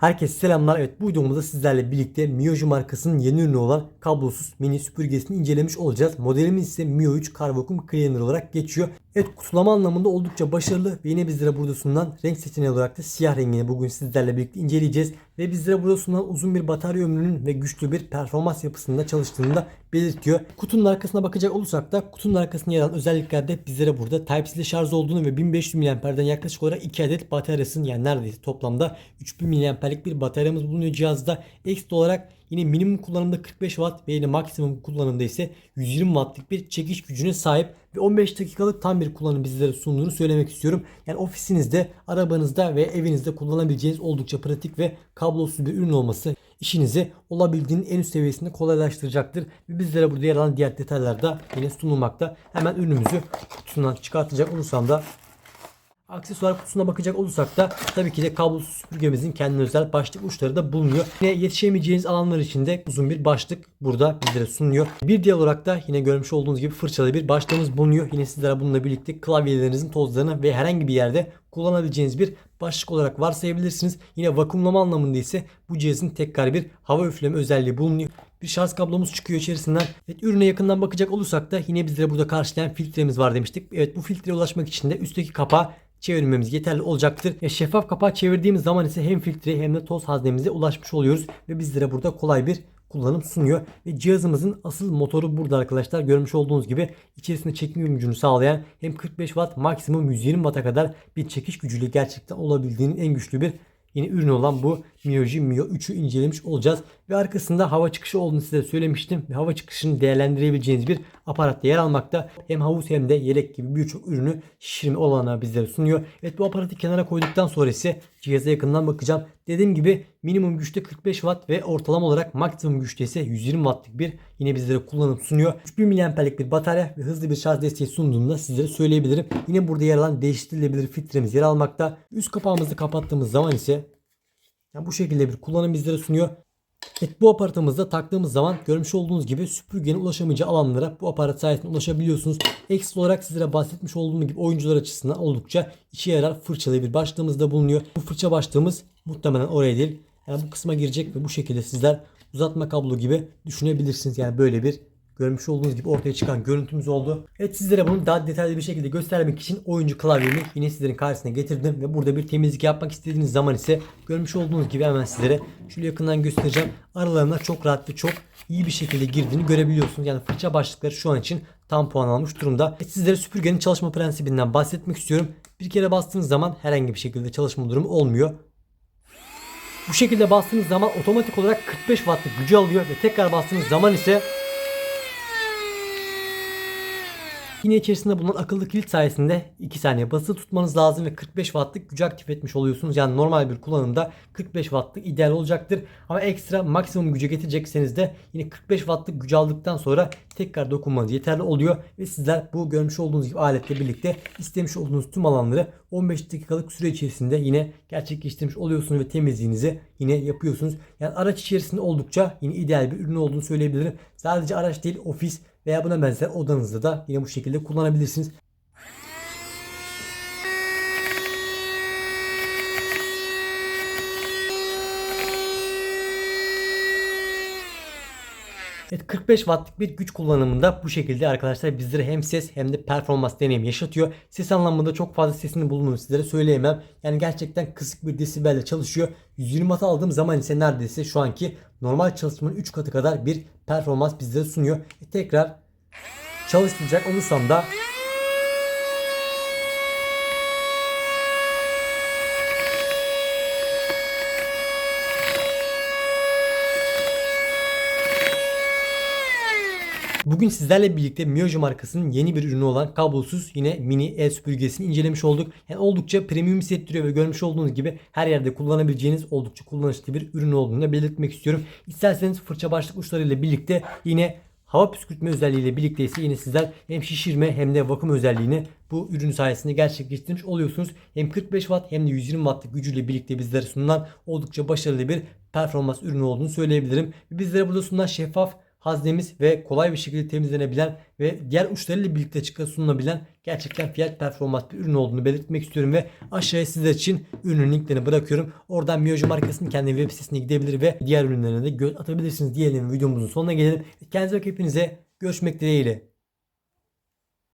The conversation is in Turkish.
Herkese selamlar. Evet bu videomuzda sizlerle birlikte Mioji markasının yeni ürünü olan kablosuz mini süpürgesini incelemiş olacağız. Modelimiz ise Mio 3 Carvacuum Cleaner olarak geçiyor. Evet kutulama anlamında oldukça başarılı ve yine bizlere burada sunulan renk seçeneği olarak da siyah rengini bugün sizlerle birlikte inceleyeceğiz. Ve bizlere burada sunulan uzun bir batarya ömrünün ve güçlü bir performans yapısında çalıştığını da belirtiyor. Kutunun arkasına bakacak olursak da kutunun arkasında yer alan özelliklerde bizlere burada Type-C ile şarj olduğunu ve 1500 mAh'den yaklaşık olarak 2 adet bataryasının yani neredeyse toplamda 3000 mAh'lik bir bataryamız bulunuyor cihazda. Ekstra olarak Yine minimum kullanımda 45 Watt ve yine maksimum kullanımda ise 120 Watt'lık bir çekiş gücüne sahip ve 15 dakikalık tam bir kullanım bizlere sunduğunu söylemek istiyorum. Yani ofisinizde, arabanızda ve evinizde kullanabileceğiniz oldukça pratik ve kablosuz bir ürün olması işinizi olabildiğinin en üst seviyesinde kolaylaştıracaktır. Ve bizlere burada yer alan diğer detaylar da yine sunulmakta. Hemen ürünümüzü kutusundan çıkartacak olursam da Aksesuar kutusuna bakacak olursak da tabii ki de kablosuz süpürgemizin kendine özel başlık uçları da bulunuyor. Yine yetişemeyeceğiniz alanlar için de uzun bir başlık burada bizlere sunuluyor. Bir diğer olarak da yine görmüş olduğunuz gibi fırçalı bir başlığımız bulunuyor. Yine sizlere bununla birlikte klavyelerinizin tozlarını ve herhangi bir yerde kullanabileceğiniz bir başlık olarak varsayabilirsiniz. Yine vakumlama anlamında ise bu cihazın tekrar bir hava üfleme özelliği bulunuyor. Bir şarj kablomuz çıkıyor içerisinden. Evet, ürüne yakından bakacak olursak da yine bizlere burada karşılayan filtremiz var demiştik. Evet bu filtreye ulaşmak için de üstteki kapağı çevirmemiz yeterli olacaktır. Ya şeffaf kapağı çevirdiğimiz zaman ise hem filtre hem de toz haznemize ulaşmış oluyoruz ve bizlere burada kolay bir kullanım sunuyor. Ve cihazımızın asıl motoru burada arkadaşlar. Görmüş olduğunuz gibi içerisinde çekim gücünü sağlayan hem 45 Watt maksimum 120 Watt'a kadar bir çekiş gücüyle gerçekten olabildiğinin en güçlü bir yeni ürün olan bu Mioji Mio 3'ü incelemiş olacağız. Ve arkasında hava çıkışı olduğunu size söylemiştim. Ve hava çıkışını değerlendirebileceğiniz bir aparatta yer almakta. Hem havuz hem de yelek gibi birçok ürünü şişirme olanağı bizlere sunuyor. Evet bu aparatı kenara koyduktan sonra ise cihaza yakından bakacağım. Dediğim gibi minimum güçte 45 Watt ve ortalama olarak maksimum güçte ise 120 Watt'lık bir yine bizlere kullanım sunuyor. 3000 mAh'lik bir batarya ve hızlı bir şarj desteği sunduğunu da sizlere söyleyebilirim. Yine burada yer alan değiştirilebilir filtremiz yer almakta. Üst kapağımızı kapattığımız zaman ise yani bu şekilde bir kullanım bizlere sunuyor. Evet bu aparatımızda taktığımız zaman görmüş olduğunuz gibi süpürgenin ulaşamayacağı alanlara bu aparat sayesinde ulaşabiliyorsunuz. Ekstra olarak sizlere bahsetmiş olduğum gibi oyuncular açısından oldukça işe yarar fırçalı bir başlığımız da bulunuyor. Bu fırça başlığımız muhtemelen oraya değil. Yani bu kısma girecek ve bu şekilde sizler uzatma kablo gibi düşünebilirsiniz. Yani böyle bir Görmüş olduğunuz gibi ortaya çıkan görüntümüz oldu. Evet sizlere bunu daha detaylı bir şekilde göstermek için oyuncu klavyemi yine sizlerin karşısına getirdim. Ve burada bir temizlik yapmak istediğiniz zaman ise görmüş olduğunuz gibi hemen sizlere şöyle yakından göstereceğim. Aralarına çok rahat ve çok iyi bir şekilde girdiğini görebiliyorsunuz. Yani fırça başlıkları şu an için tam puan almış durumda. Evet, sizlere süpürgenin çalışma prensibinden bahsetmek istiyorum. Bir kere bastığınız zaman herhangi bir şekilde çalışma durumu olmuyor. Bu şekilde bastığınız zaman otomatik olarak 45 wattlık gücü alıyor ve tekrar bastığınız zaman ise Yine içerisinde bulunan akıllı kilit sayesinde 2 saniye basılı tutmanız lazım ve 45 wattlık gücü aktif etmiş oluyorsunuz. Yani normal bir kullanımda 45 wattlık ideal olacaktır. Ama ekstra maksimum güce getirecekseniz de yine 45 wattlık gücü aldıktan sonra tekrar dokunmanız yeterli oluyor. Ve sizler bu görmüş olduğunuz gibi aletle birlikte istemiş olduğunuz tüm alanları 15 dakikalık süre içerisinde yine gerçekleştirmiş oluyorsunuz ve temizliğinizi yine yapıyorsunuz. Yani araç içerisinde oldukça yine ideal bir ürün olduğunu söyleyebilirim. Sadece araç değil ofis veya buna benzer odanızda da yine bu şekilde kullanabilirsiniz. Evet 45 wattlık bir güç kullanımında bu şekilde arkadaşlar bizlere hem ses hem de performans deneyimi yaşatıyor. Ses anlamında çok fazla sesini bulunduğunu sizlere söyleyemem. Yani gerçekten kısık bir desibelle çalışıyor. 120 watt aldığım zaman ise neredeyse şu anki normal çalışmanın 3 katı kadar bir performans bizlere sunuyor. E tekrar çalıştıracak olursam da Bugün sizlerle birlikte Miojo markasının yeni bir ürünü olan kablosuz yine mini el süpürgesini incelemiş olduk. Yani oldukça premium hissettiriyor ve görmüş olduğunuz gibi her yerde kullanabileceğiniz oldukça kullanışlı bir ürün olduğunu da belirtmek istiyorum. İsterseniz fırça başlık uçlarıyla birlikte yine hava püskürtme özelliğiyle birlikte ise yine sizler hem şişirme hem de vakum özelliğini bu ürün sayesinde gerçekleştirmiş oluyorsunuz. Hem 45 watt hem de 120 wattlık gücüyle birlikte bizlere sunulan oldukça başarılı bir performans ürünü olduğunu söyleyebilirim. Bizlere burada sunulan şeffaf haznemiz ve kolay bir şekilde temizlenebilen ve diğer uçlarıyla birlikte çıkıp sunulabilen gerçekten fiyat performans bir ürün olduğunu belirtmek istiyorum ve aşağıya sizler için ürünün linklerini bırakıyorum. Oradan Miojo markasının kendi web sitesine gidebilir ve diğer ürünlerine de göz atabilirsiniz diyelim videomuzun sonuna gelelim. Kendinize bakın hepinize görüşmek dileğiyle.